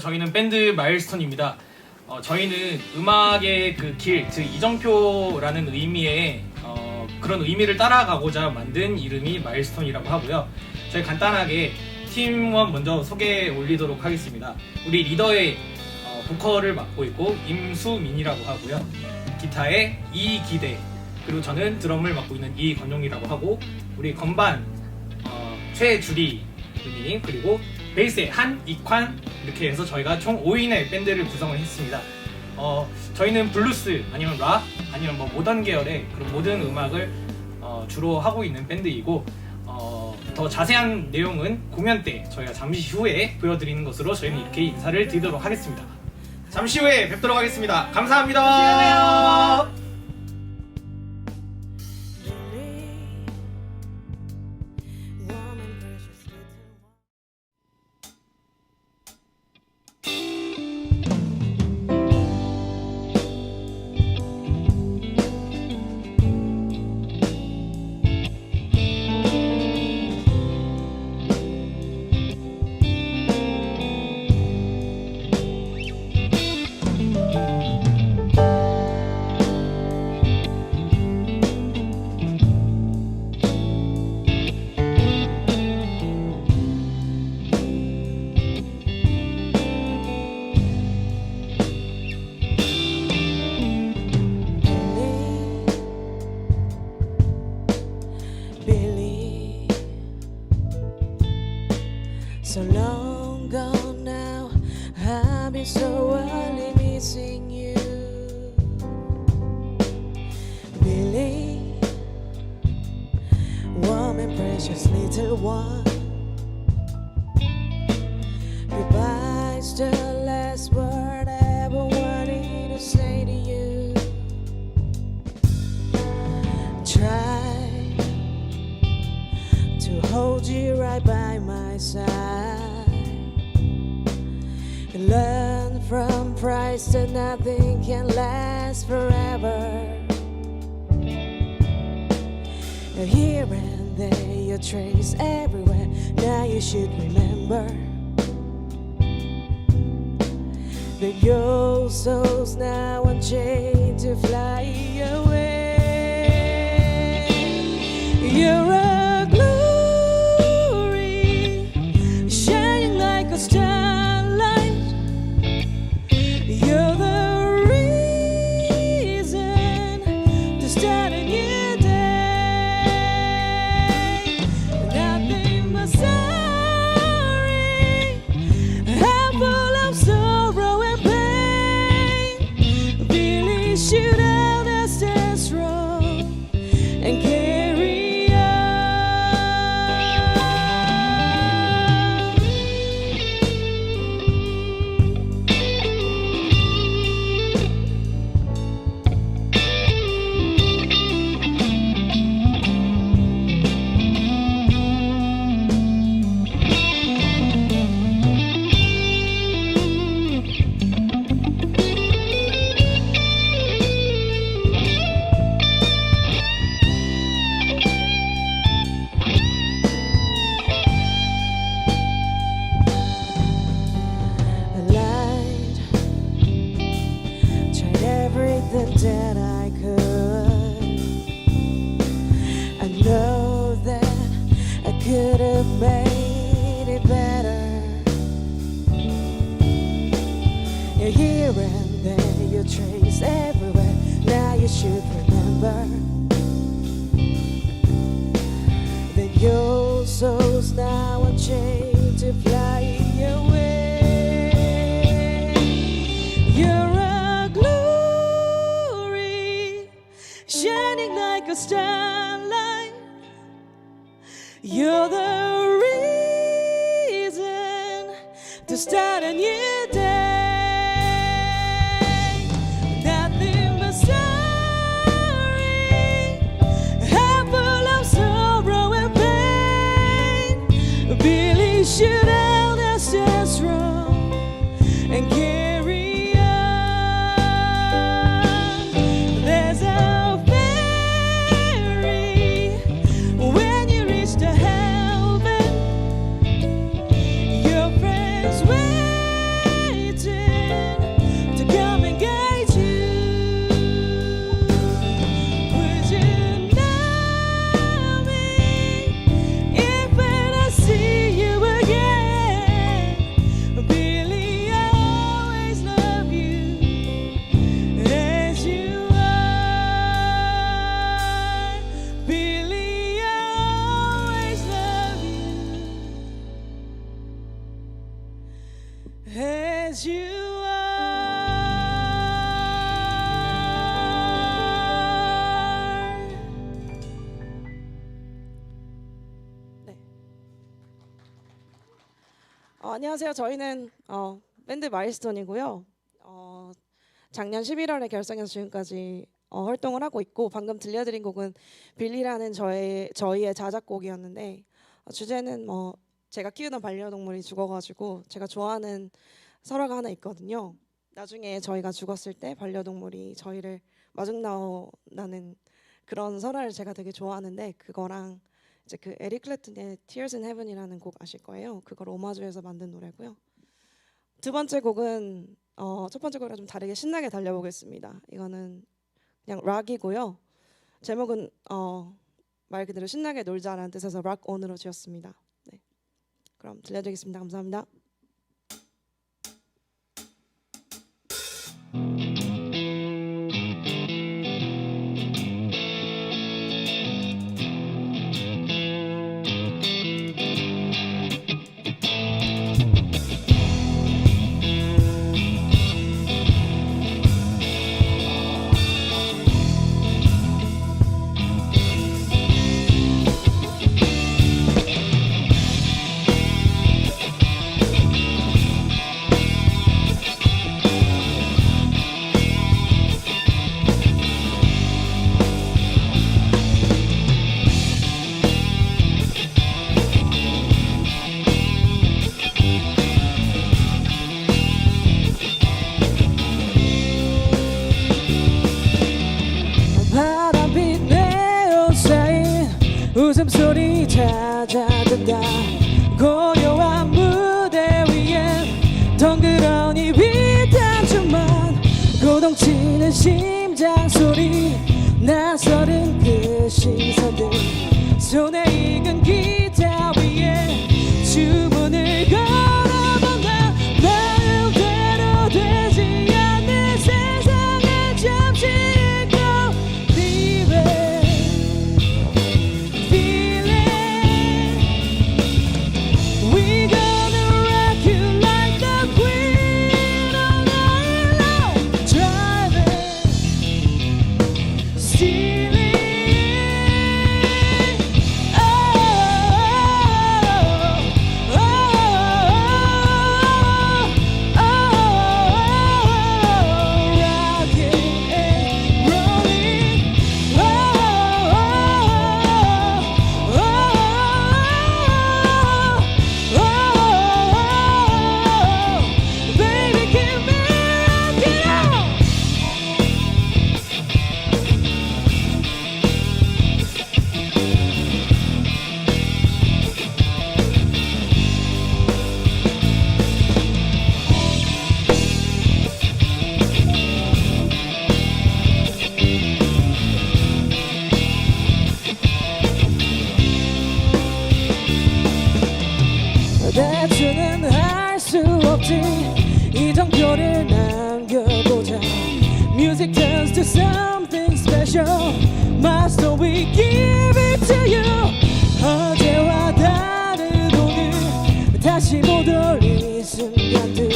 저희는 밴드 마일스톤입니다. 어, 저희는 음악의 그 길, 즉 이정표라는 의미의 어, 그런 의미를 따라가고자 만든 이름이 마일스톤이라고 하고요. 저희 간단하게 팀원 먼저 소개 올리도록 하겠습니다. 우리 리더의 어, 보컬을 맡고 있고 임수민이라고 하고요. 기타의 이기대 그리고 저는 드럼을 맡고 있는 이건용이라고 하고 우리 건반 어, 최주리 누님 그리고 베이스의 한익환 이렇게 해서 저희가 총 5인의 밴드를 구성을 했습니다. 어, 저희는 블루스 아니면 락 아니면 뭐 모던 계열의 그런 모든 음악을 어, 주로 하고 있는 밴드이고 어, 더 자세한 내용은 공연 때 저희가 잠시 후에 보여드리는 것으로 저희는 이렇게 인사를 드리도록 하겠습니다. 잠시 후에 뵙도록 하겠습니다. 감사합니다. Goodbye's the last word I ever wanted to say to you. Try to hold you right by my side. Learn from price that nothing can last forever. Here and there, your trace everywhere. Now you should remember that your soul's now unchained to fly away. You're here and there, your trace everywhere. Now you should remember that your soul's now unchained to fly away. You're a glory, shining like a starlight. You're the 안녕하세요. 저희는 어, 밴드 마일스톤이고요. 어, 작년 11월에 결성해서 지금까지 어, 활동을 하고 있고 방금 들려드린 곡은 빌리라는 저의 저희의 자작곡이었는데 어, 주제는 뭐 제가 키우던 반려동물이 죽어가지고 제가 좋아하는 설화가 하나 있거든요. 나중에 저희가 죽었을 때 반려동물이 저희를 마중 나오는 그런 설화를 제가 되게 좋아하는데 그거랑 이제 그 에릭 클랩튼의 Tears in Heaven이라는 곡 아실 거예요. 그걸 오마주해서 만든 노래고요. 두 번째 곡은 어, 첫 번째 곡이랑 좀 다르게 신나게 달려보겠습니다. 이거는 그냥 락이고요. 제목은 어, 말 그대로 신나게 놀자라는 뜻에서 락 온으로 지었습니다. 네. 그럼 들려드리겠습니다. 감사합니다. 고 올릴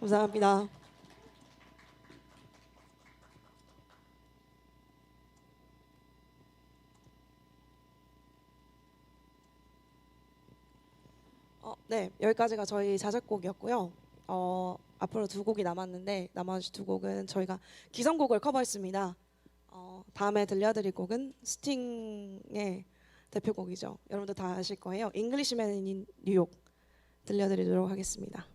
감사합니다. 어, 네, 여기까지가 저희 자작곡이었고요. 어, 앞으로 두 곡이 남았는데 나머지 두 곡은 저희가 기성곡을 커버했습니다. 어, 다음에 들려드릴 곡은 스팅의 대표곡이죠. 여러분들 다 아실 거예요. 잉글리시맨인 뉴욕 들려드리도록 하겠습니다.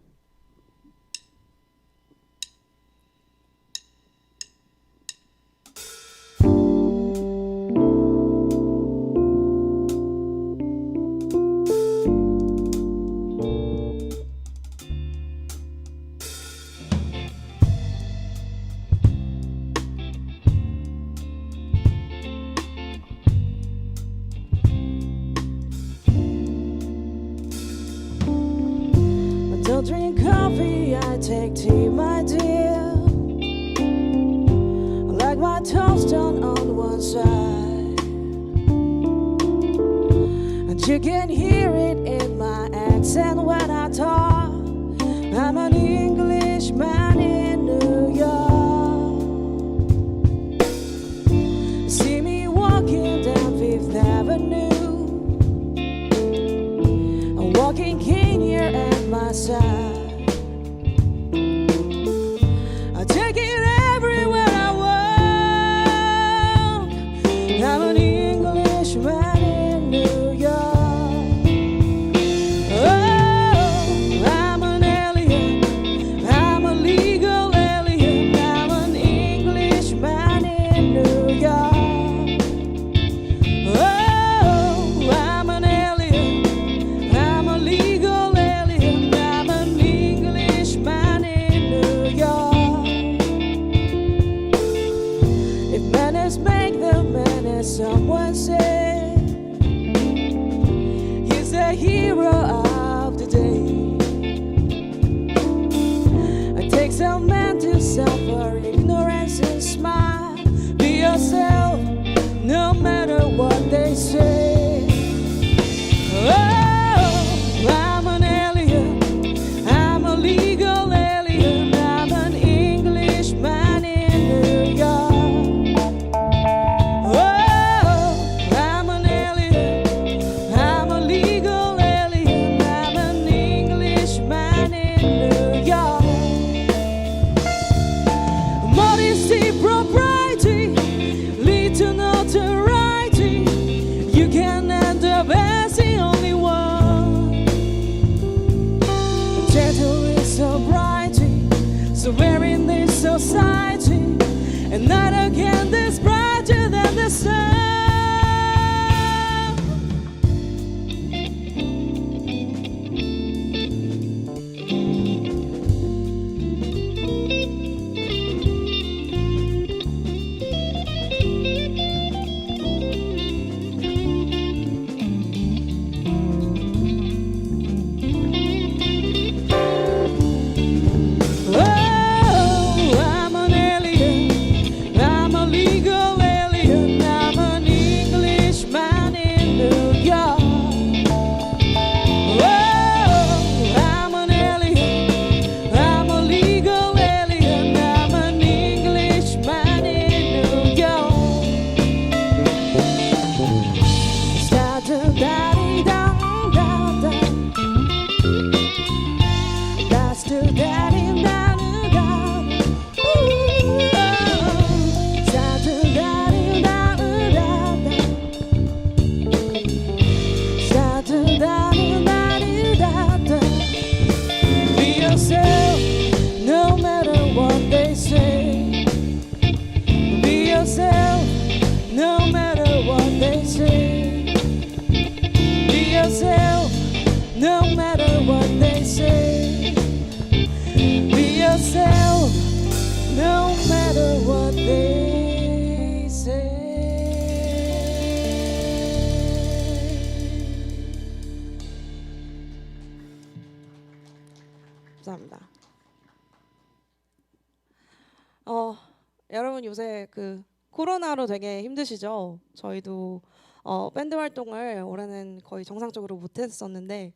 여러분 요새 그 코로나로 되게 힘드시죠? 저희도 어, 밴드 활동을 올해는 거의 정상적으로 못했었는데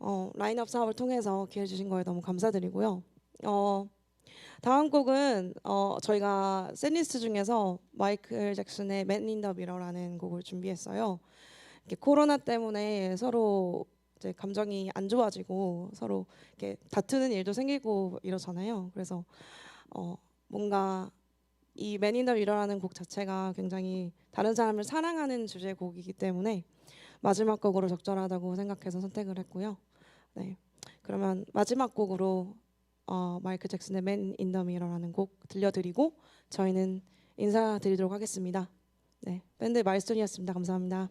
어, 라인업 사업을 통해서 기회 주신 거에 너무 감사드리고요. 어, 다음 곡은 어, 저희가 샌리스트 중에서 마이클 잭슨의 맨 인 더 미러라는 곡을 준비했어요. 이렇게 코로나 때문에 서로 이제 감정이 안 좋아지고 서로 이렇게 다투는 일도 생기고 이러잖아요. 그래서 어, 뭔가 이 Man Mirror라는 곡 자체가 굉장히 다른 사람을 사랑하는 주제 곡이기 때문에 마지막 곡으로 적절하다고 생각해서 선택을 했고요. 네, 그러면 마지막 곡으로 어, 마이클 잭슨의 in the Mirror라는 곡 들려드리고 저희는 인사드리도록 하겠습니다. 네, 밴드 마일스톤이었습니다. 감사합니다.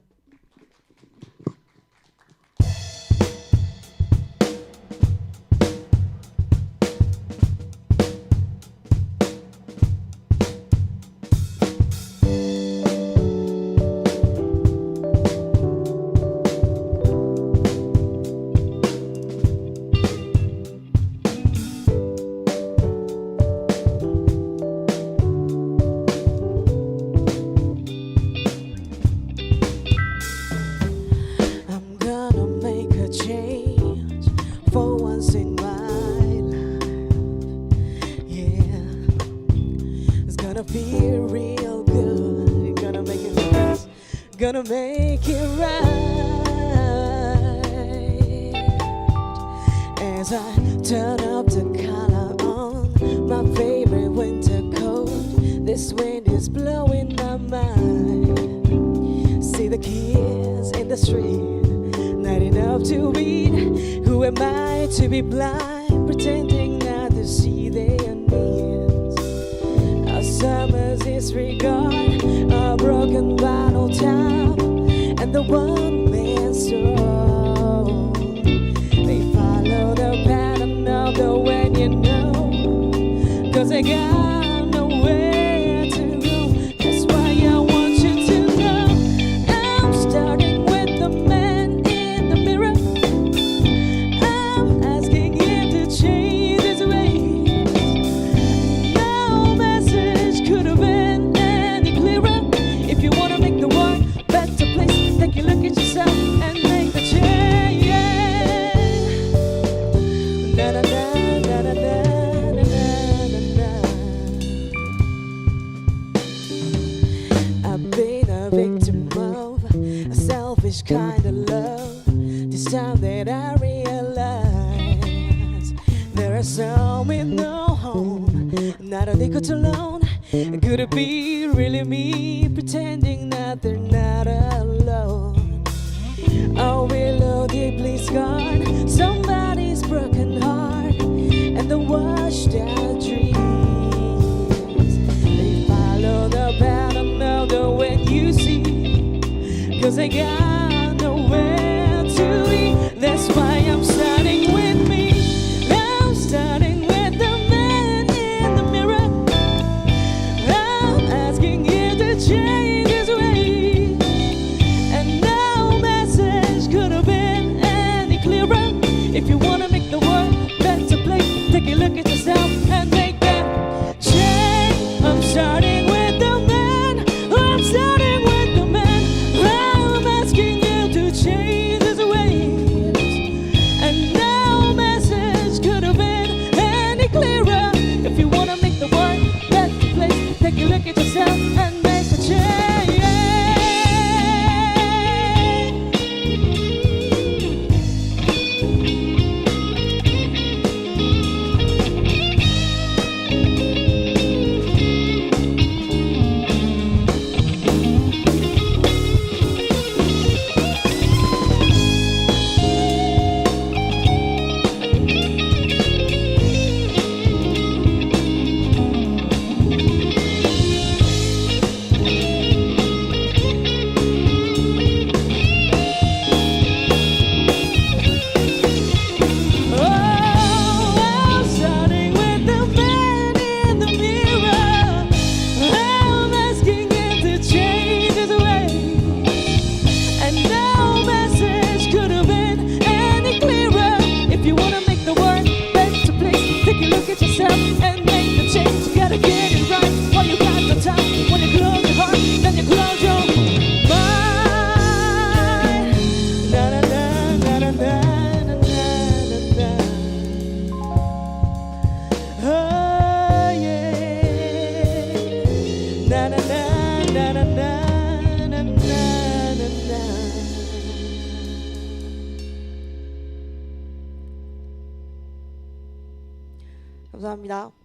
Gonna make it right. As I turn up the collar on my favorite winter coat, this wind is blowing my mind. See the kids in the street, not enough to read. Who am I to be blind, pretending not to see their needs? Our summer's disregard, Sega. Scarred, somebody's broken heart, and the washed out dreams. They follow the pattern of the way you see, cause they got 감사합니다.